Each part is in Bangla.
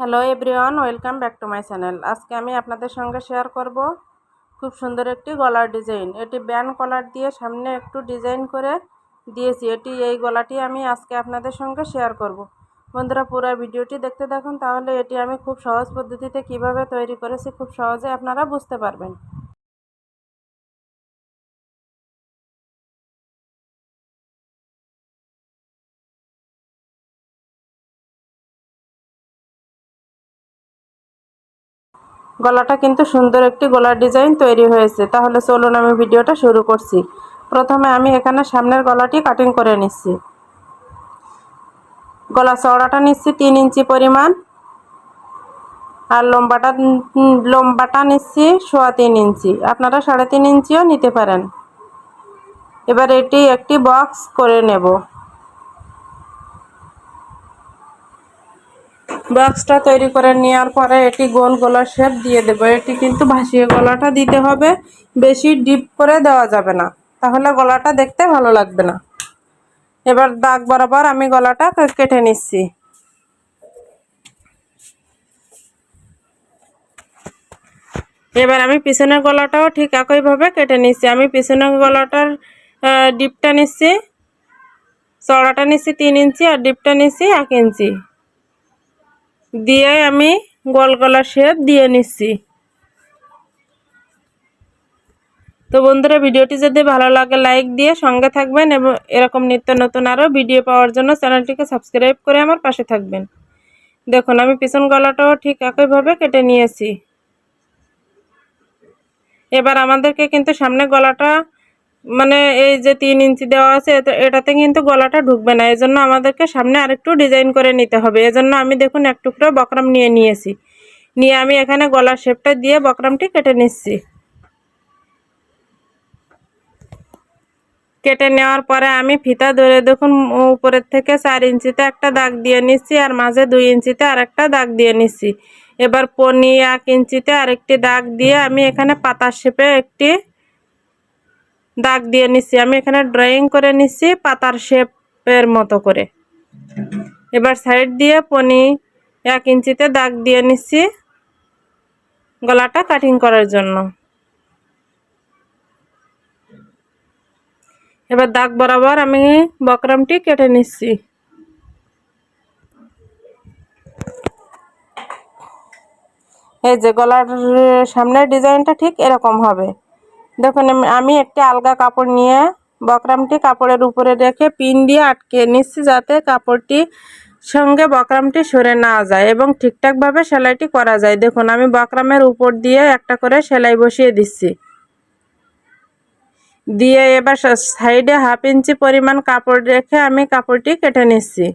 Hello everyone welcome back to my channel আজকে আমি আপনাদের সঙ্গে শেয়ার করব খুব সুন্দর একটি গলার ডিজাইন এটি ব্যান কলার দিয়ে সামনে একটু ডিজাইন করে দিয়েছি। এটি এই গলাটি আমি আজকে আপনাদের সঙ্গে শেয়ার করব। বন্ধুরা, পুরো ভিডিওটি দেখতে দেখুন তাহলে এটি আমি খুব সহজ পদ্ধতিতে কীভাবে তৈরি করেছি খুব সহজে আপনারা বুঝতে পারবেন। গলাটা কিন্তু সুন্দর একটি গলার ডিজাইন তৈরি হয়েছে। তাহলে চলুন আমি ভিডিওটা শুরু করছি। প্রথমে আমি এখানে সামনের গলাটি কাটিং করে নিচ্ছি। গলা চওড়াটা নিচ্ছি তিন ইঞ্চি পরিমাণ। আর লম্বাটা লম্বাটা নিচ্ছি সোয়া তিন ইঞ্চি। আপনারা সাড়ে তিন ইঞ্চিও নিতে পারেন। এবার এটি একটি বক্স করে নেব। বক্সটা তৈরি করে নেওয়ার পরে এটি গোল গলার শেপ দিয়ে দেব। এটি কিন্তু ভাসিয়ে গলাটা দিতে হবে। বেশি ডিপ করে দেওয়া যাবে না। তাহলে গলাটা দেখতে ভালো লাগবে না। এবার দাগ বরাবর আমি গলাটা কেটে নিচ্ছি। এবার আমি পিছনের গলাটাও ঠিক একইভাবে কেটে নিচ্ছি। আমি পিছনের গলাটার ডিপটা নিচ্ছি। চড়াটা নিচ্ছি তিন ইঞ্চি আর ডিপটা নিচ্ছি এক ইঞ্চি। দিয়ে আমি গোল গলা শেপ দিয়ে নিচ্ছি। তো বন্ধুরা, ভিডিওটি যদি ভালো লাগে লাইক দিয়ে সঙ্গে থাকবেন এবং এরকম নিত্য নতুন আরও ভিডিও পাওয়ার জন্য চ্যানেলটিকে সাবস্ক্রাইব করে আমার পাশে থাকবেন। দেখুন, আমি পিছন গলাটাও ঠিক একইভাবে কেটে নিয়েছি। এবার আমাদেরকে কিন্তু সামনে গলাটা মানে এই যে তিন ইঞ্চি দেওয়া আছে এটাতে কিন্তু গলাটা ঢুকবে না। এজন্য আমাদেরকে সামনে আরেকটু ডিজাইন করে নিতে হবে। এজন্য আমি দেখুন, এক টুকরো বকরাম নিয়ে নিয়েছি। নিয়ে আমি এখানে গলার শেপটা দিয়ে বকরামটি কেটে নিচ্ছি। কেটে নেওয়ার পরে আমি ফিতা ধরে দেখুন, উপরের থেকে চার ইঞ্চিতে একটা দাগ দিয়ে নিচ্ছি আর মাঝে দুই ইঞ্চিতে আর একটা দাগ দিয়ে নিচ্ছি। এবার পনি এক ইঞ্চিতে আরেকটি দাগ দিয়ে আমি এখানে পাতার শেপে একটি দাগ দিয়ে নিচ্ছি আমি এখানে ড্রয়িং করে নিচ্ছি পাতার শেপের মতো করে। এবার সাইড দিয়ে পনি এক ইঞ্চিতে দাগ দিয়ে নিচ্ছি গলাটা কাটিং করার জন্য। এবার দাগ বরাবর আমি বকরামটি কেটে নিচ্ছি এই যে গলার সামনের ডিজাইনটা ঠিক এরকম হবে। দেখুন, আমি একটি আলগা কাপড় নিয়ে বকরামটি কাপড়ের উপরে রেখে পিন দিয়ে আটকে নিচ্ছি যাতে কাপড়টি সঙ্গে বকরামটি সরে না যায় এবং ঠিকঠাকভাবে সেলাইটি করা যায়। দেখুন, আমি বকরামের উপর দিয়ে একটা করে সেলাই বসিয়ে দিচ্ছি। দিয়ে এবার সাইডে হাফ ইঞ্চি পরিমাণ কাপড় রেখে আমি কাপড়টি কেটে নিচ্ছি।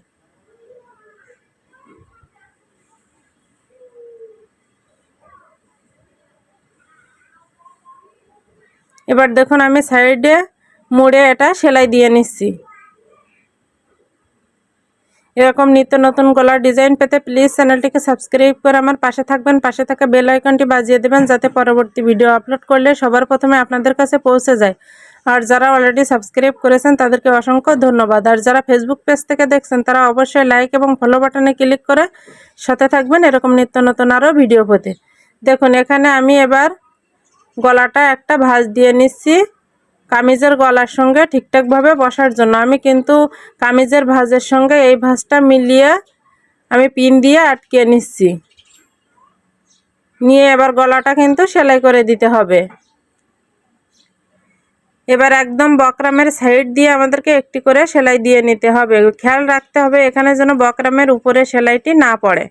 এবার দেখুন আমি সাইডে মুড়ে এটা সেলাই দিয়ে নিচ্ছি। এরকম নিত্য নতুন গলার ডিজাইন পেতে প্লিজ চ্যানেলটিকে সাবস্ক্রাইব করে আমার পাশে থাকবেন, পাশে থাকা বেল আইকনটি বাজিয়ে দেবেন যাতে পরবর্তী ভিডিও আপলোড করলে সবার প্রথমে আপনাদের কাছে পৌঁছে যায়। আর যারা অলরেডি সাবস্ক্রাইব করেছেন, তাদেরকে অসংখ্য ধন্যবাদ। আর যারা ফেসবুক পেজ থেকে দেখছেন, তারা অবশ্যই লাইক এবং ফলো বাটনে ক্লিক করে সাথে থাকবেন এরকম নিত্য নতুন আরও ভিডিও পেতে। দেখুন, এখানে আমি এবার গলাটা একটা ভাঁজ দিয়ে নিচ্ছি। কামিজের গলার সঙ্গে ঠিকঠাকভাবে বসার জন্য। আমি কিন্তু কামিজের ভাঁজের সঙ্গে এই ভাঁজটা মিলিয়ে আমি পিন দিয়ে আটকে নিচ্ছি। নিয়ে এবার গলাটা কিন্তু সেলাই করে দিতে হবে। এবার একদম বকরামের সাইড দিয়ে আমাদেরকে একটি করে সেলাই দিয়ে নিতে হবে। খেয়াল রাখতে হবে এখানে যেন বকরামের উপরে সেলাইটি না পড়ে।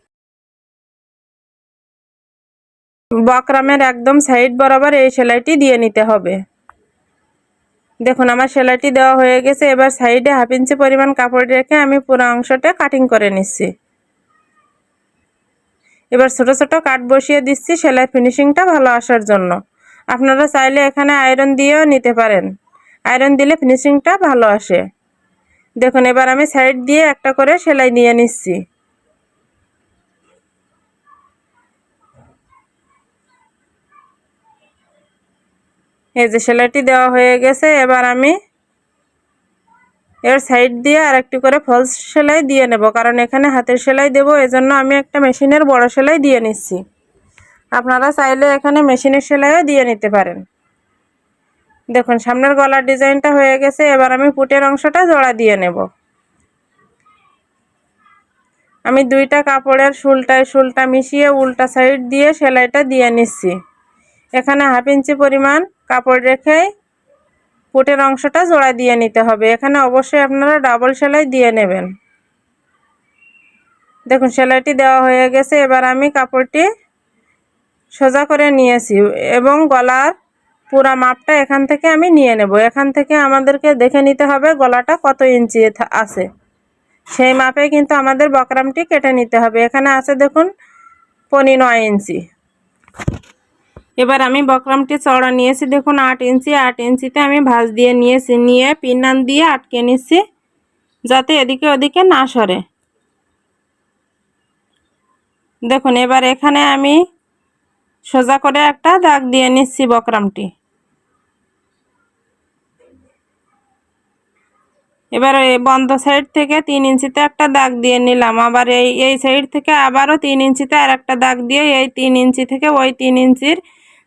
বকরামের একদম সাইড বরাবর এই সেলাইটি দিয়ে নিতে হবে। দেখুন, আমার সেলাইটি দেওয়া হয়ে গেছে। এবার সাইডে হাফ ইঞ্চি পরিমাণ কাপড় রেখে আমি পুরো অংশটা কাটিং করে নিচ্ছি। এবার ছোট ছোট কাট বসিয়ে দিচ্ছি সেলাই ফিনিশিংটা ভালো আসার জন্য। আপনারা চাইলে এখানে আয়রন দিয়েও নিতে পারেন। আয়রন দিলে ফিনিশিংটা ভালো আসে। দেখুন, এবার আমি সাইড দিয়ে একটা করে সেলাই দিয়ে নিচ্ছি। এই যে সেলাইটি দেওয়া হয়ে গেছে, এবার আমি এর সাইড দিয়ে আর একটি করে ফলস সেলাই দিয়ে নেব, কারণ এখানে হাতের সেলাই দেব, এজন্য আমি একটা মেশিনের বড় সেলাই দিয়ে নিচ্ছি। আপনারা চাইলে এখানে মেশিনের সেলাইও দিয়ে নিতে পারেন। দেখুন, সামনের গলার ডিজাইনটা হয়ে গেছে, এবার আমি পুটের অংশটা জোড়া দিয়ে নেব। আমি দুইটা কাপড়ের শুলটায় শুলটা মিশিয়ে উল্টা সাইড দিয়ে সেলাইটা দিয়ে নিচ্ছি। এখানে হাফ ইঞ্চি পরিমাণ কাপড় রেখে পুটের অংশটা জোড়া দিয়ে নিতে হবে। এখানে অবশ্যই আপনারা ডাবল সেলাই দিয়ে নেবেন। দেখুন, সেলাইটি দেওয়া হয়ে গেছে। এবার আমি কাপড়টি সোজা করে নিয়েছি এবং গলার পুরা মাপটা এখান থেকে আমি নিয়ে নেব। এখান থেকে আমাদেরকে দেখে নিতে হবে গলাটা কত ইঞ্চি আছে। সেই মাপে কিন্তু আমাদের বকরামটি কেটে নিতে হবে। এখানে আছে, দেখুন পনি নয় ইঞ্চি। এবার আমি বকরামটি চড়া নিয়েছি, দেখুন আট ইঞ্চি, আট ইঞ্চিতে আমি ভাঁজ দিয়ে নিয়েছি, নিয়ে পিনান দিয়ে আটকে নিচ্ছি, যাতে এদিকে ওদিকে না সরে। দেখুন, এবার এখানে আমি সোজা করে একটা দাগ দিয়ে নিচ্ছি বকরামটি। এবার বন্ধ সাইড থেকে তিন ইঞ্চিতে একটা দাগ দিয়ে নিলাম, আবার এই এই সাইড থেকে আবারও তিন ইঞ্চিতে আর একটা দাগ দিয়ে এই তিন ইঞ্চি থেকে ওই তিন ইঞ্চির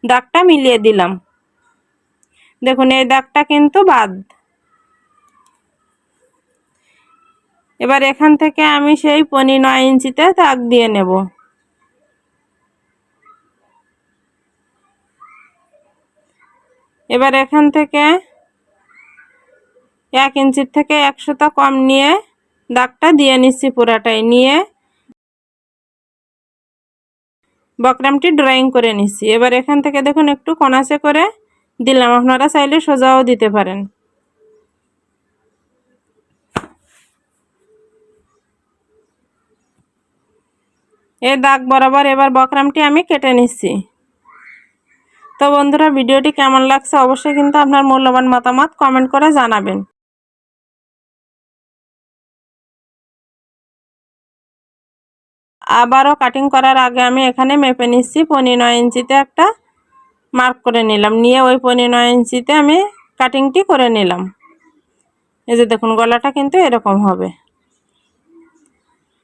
দাগটা মিলিয়ে দিলাম। দেখুন, এই দাগটা কিন্তু বাদ। এবার এখান থেকে আমি সেই পনি নয় ইঞ্চিতে দাগ দিয়ে নেব। এবার এখান থেকে এক ইঞ্চির থেকে একশোটা কম নিয়ে দাগটা দিয়ে নিচ্ছি পুরাটাই। নিয়ে বকরামটি ড্রয়িং করে নিচ্ছি এবার এখান থেকে দেখুন, একটু কনাসে করে দিলাম। আপনারা চাইলে সোজাও দিতে পারেন। এই দাগ বরাবর এবার বকরামটি আমি কেটে নিচ্ছি তো বন্ধুরা, ভিডিওটি কেমন লাগছে অবশ্যই কিন্তু আপনার মূল্যবান মতামত কমেন্ট করে জানাবেন। আবারও কাটিং করার আগে আমি এখানে মেপে নিচ্ছি পনেরো নয় ইঞ্চিতে একটা মার্ক করে নিলাম। নিয়ে ওই পনেরো নয় ইঞ্চিতে আমি কাটিংটি করে নিলাম। এই যে দেখুন, গলাটা কিন্তু এরকম হবে।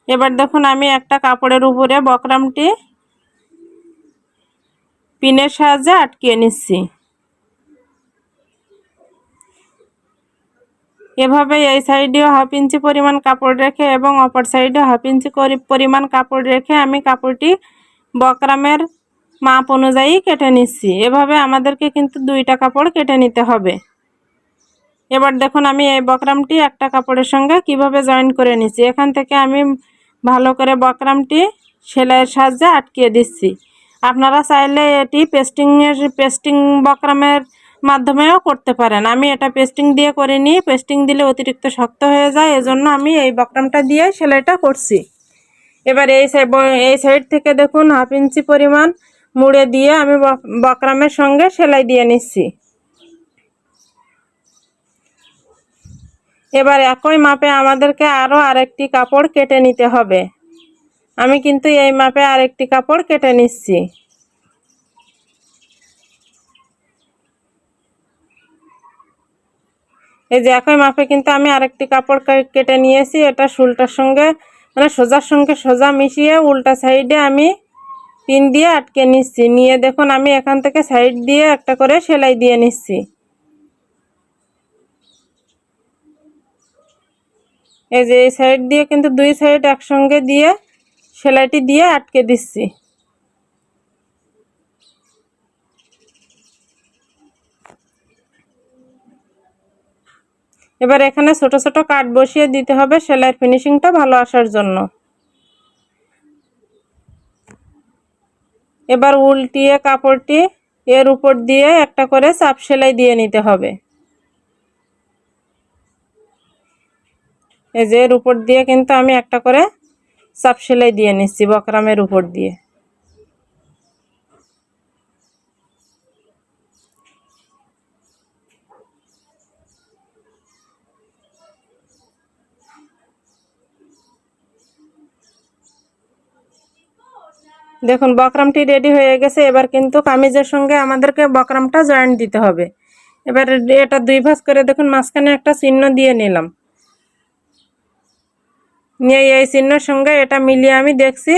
এবার দেখুন, আমি একটা কাপড়ের উপরে বকরামটি পিনের সাহায্যে আটকিয়ে নিচ্ছি। এভাবে এই সাইডেও হাফ ইঞ্চি পরিমাণ কাপড় রেখে এবং অপর সাইডে হাফ ইঞ্চি পরিমাণ কাপড় রেখে আমি কাপড়টি বকরামের মাপ অনুযায়ী কেটে নিচ্ছি। এভাবে আমাদেরকে কিন্তু দুইটা কাপড় কেটে নিতে হবে। এবার দেখুন আমি এই বকরামটি একটা কাপড়ের সঙ্গে কীভাবে জয়েন করে নিচ্ছি। এখান থেকে আমি ভালো করে বকরামটি সেলাইয়ের সাহায্যে আটকিয়ে দিচ্ছি। আপনারা চাইলে এটি পেস্টিংয়ের পেস্টিং বকরামের মাধ্যমেও করতে পারেন। আমি এটা পেস্টিং দিয়ে করে নিই পেস্টিং দিলে অতিরিক্ত শক্ত হয়ে যায়, এজন্য আমি এই বকরামটা দিয়ে সেলাইটা করছি। এবার এই এই সাইড থেকে দেখুন, হাফ ইঞ্চি পরিমাণ মুড়ে দিয়ে আমি বক- বকরামের সঙ্গে সেলাই দিয়ে নিচ্ছি। এবার একই মাপে আমাদেরকে আরও আরেকটি কাপড় কেটে নিতে হবে। আমি কিন্তু এই মাপে আরেকটি কাপড় কেটে নিচ্ছি। এই যে একই মাপে কিন্তু আমি আরেকটি কাপড় কেটে নিয়েছি, এটা শুলটার সঙ্গে। মানে সোজার সঙ্গে সোজা মিশিয়ে উল্টা সাইডে আমি পিন দিয়ে আটকে নিচ্ছি। নিয়ে দেখুন, আমি এখান থেকে সাইড দিয়ে একটা করে সেলাই দিয়ে নিচ্ছি। এই যে এই সাইড দিয়ে কিন্তু দুই সাইড একসঙ্গে দিয়ে সেলাইটি দিয়ে আটকে দিচ্ছি। এবার এখানে ছোট ছোট কাট বসিয়ে দিতে হবে সেলাইয়ের ফিনিশিংটা ভালো আসার জন্য। এবার উল্টিয়ে কাপড়টি এর উপর দিয়ে একটা করে চাপ সেলাই দিয়ে নিতে হবে। এই যে এর উপর দিয়ে কিন্তু আমি একটা করে চাপ সেলাই দিয়ে নিচ্ছি বকরামের উপর দিয়ে। দেখুন, বকরামটি রেডি হয়ে গেছে। এবার কিন্তু কামিজের সঙ্গে আমাদেরকে বকরামটা জয়েন্ট দিতে হবে। এবার এটা দুই ভাঁজ করে দেখুন, মাঝখানে একটা চিহ্ন দিয়ে নিলাম। নিয়ে এই চিহ্নের সঙ্গে এটা মিলিয়ে আমি দেখছি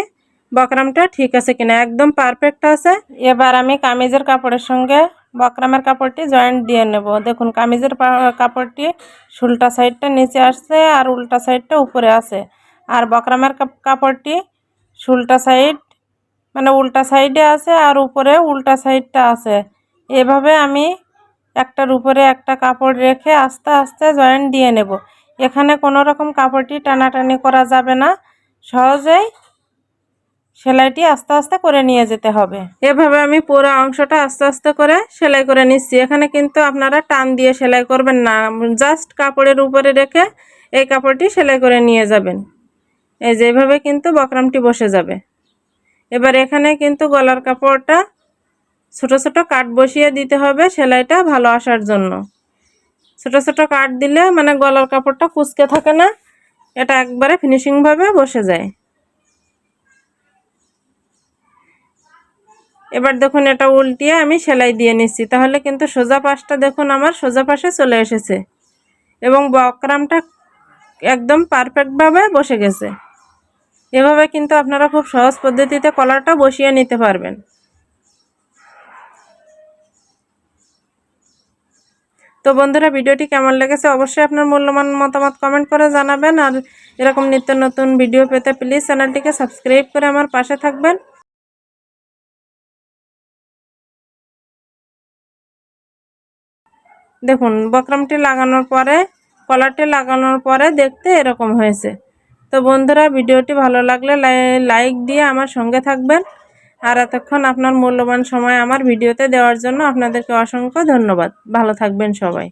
বকরামটা ঠিক আছে কিনা, একদম পারফেক্ট আছে। এবার আমি কামিজের কাপড়ের সঙ্গে বকরামের কাপড়টি জয়েন্ট দিয়ে নেব। দেখুন, কামিজের কাপড়টি শুলটা সাইডটা নিচে আসছে আর উল্টা সাইডটা উপরে আছে। আর বকরামের কাপড়টি শুলটা সাইড মানে উল্টা সাইডে আছে আর উপরে উল্টা সাইডটা আছে। এভাবে আমি একটার উপরে একটা কাপড় রেখে আস্তে আস্তে জয়েন্ট দিয়ে নেব। এখানে কোনো রকম কাপড়টি টানাটানি করা যাবে না। সহজেই সেলাইটি আস্তে আস্তে করে নিয়ে যেতে হবে। এভাবে আমি পুরো অংশটা আস্তে আস্তে করে সেলাই করে নিচ্ছি। এখানে কিন্তু আপনারা টান দিয়ে সেলাই করবেন না। জাস্ট কাপড়ের উপরে রেখে এই কাপড়টি সেলাই করে নিয়ে যাবেন। এই যে এভাবে কিন্তু বকরামটি বসে যাবে। এবার এখানে কিন্তু গলার কাপড়টা ছোট ছোট কাট বসিয়ে দিতে হবে সেলাইটা ভালো আসার জন্য। ছোট ছোট কাট দিলে মানে গলার কাপড়টা কুচকে থাকে না, এটা একবারে ফিনিশিংভাবে বসে যায়। এবার দেখুন এটা উল্টিয়ে আমি সেলাই দিয়ে নিচ্ছি, তাহলে কিন্তু সোজা পাশটা দেখুন আমার সোজা পাশে চলে এসেছে এবং বকরামটা একদম পারফেক্টভাবে বসে গেছে। এভাবে কিন্তু আপনারা খুব সহজ পদ্ধতিতে কলারটা বসিয়ে নিতে পারবেন। তো বন্ধুরা, ভিডিওটি কেমন লেগেছে অবশ্যই আপনার মূল্যবান মতামত কমেন্ট করে জানাবেন। আর এরকম নিত্য নতুন ভিডিও পেতে প্লিজ চ্যানেলটিকে সাবস্ক্রাইব করে আমার পাশে থাকবেন। দেখুন, বক্রমটি লাগানোর পরে কলারটি লাগানোর পরে দেখতে এরকম হয়েছে। তো বন্ধুরা, ভিডিওটি ভালো লাগলে লাই- লাইক দিয়ে আমার সঙ্গে থাকবেন। আর এতক্ষণ আপনার মূল্যবান সময় আমার ভিডিওতে দেওয়ার জন্য আপনাদেরকে অসংখ্য ধন্যবাদ। ভালো থাকবেন সবাই।